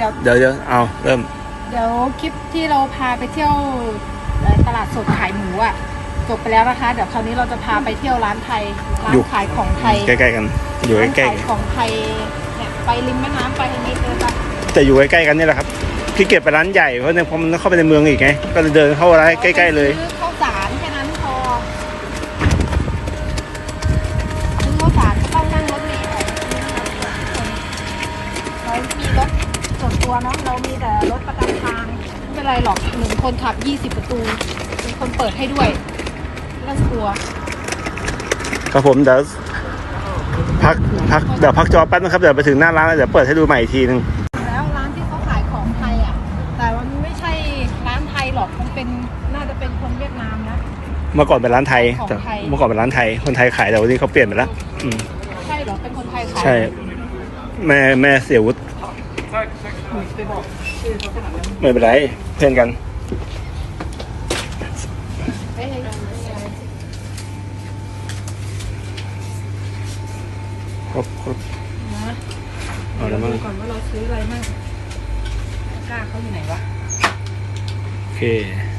เดี๋ยวเดี๋ยวเดี๋ยวเอาเริ่ม เดี๋ยวคลิปที่เราพาไปเที่ยวเอ่อตลาดสดขายหมูอะจบไปแล้วนะคะ เดี๋ยวคราวนี้เราจะพาไปเที่ยวร้านไทยร้านขายของไทยใกล้ๆกัน อยู่ร้านใกล้ขายของไทยเนี่ยไปริมแม่น้ำไปนิดเดียวค่ะๆแต่อยู่ใกล้ๆกันนี่แหละครับพี่เก็บไปร้านใหญ่เพราะเนี่ยพอมันเข้าไปในเมืองอีกไงก็เลยเดินเข้าร้านใกล้ๆเลย ซื้อข้าวสารแค่นั้นพอซื้อข้าวสารก็ต้องนั่งรถเมล์ไปเรามีรถ ส่วนตัวเนาะเรามีแต่รถประจำทางไม่เป็นไรหรอกหนึ่งคนขับ20ประตูมีคนเปิดให้ด้วยไม่ต้องกลัว ครับผมเดี๋ยวพักพักเดี๋ยวพักจอแป๊บนะครับเดี๋ยวไปถึงหน้าร้านแล้วเดี๋ยวเปิดให้ดูใหม่อีกทีนึงแล้วร้านที่เขาขายของไทยอะ แต่มันไม่ใช่ร้านไทยหรอกมันเป็นน่าจะเป็นคนเวียดนามนะ เมื่อก่อนเป็นร้านไทยของแต่ไทย เมื่อก่อนเป็นร้านไทย คนไทยขายแต่วันนี้เขาเปลี่ยนไปแล้วอืมใช่เหรอเป็นคนไทยขายใช่ แม่แม่เสียวุฒิ ไม่เป็นไรเพื่อนกันเอ้ยครบครบนะเอาแล้วมั้งดูก่อนว่าเราซื้ออะไรมั่งกล้าเขาอยู่ไหนวะ โอเคพักก่อน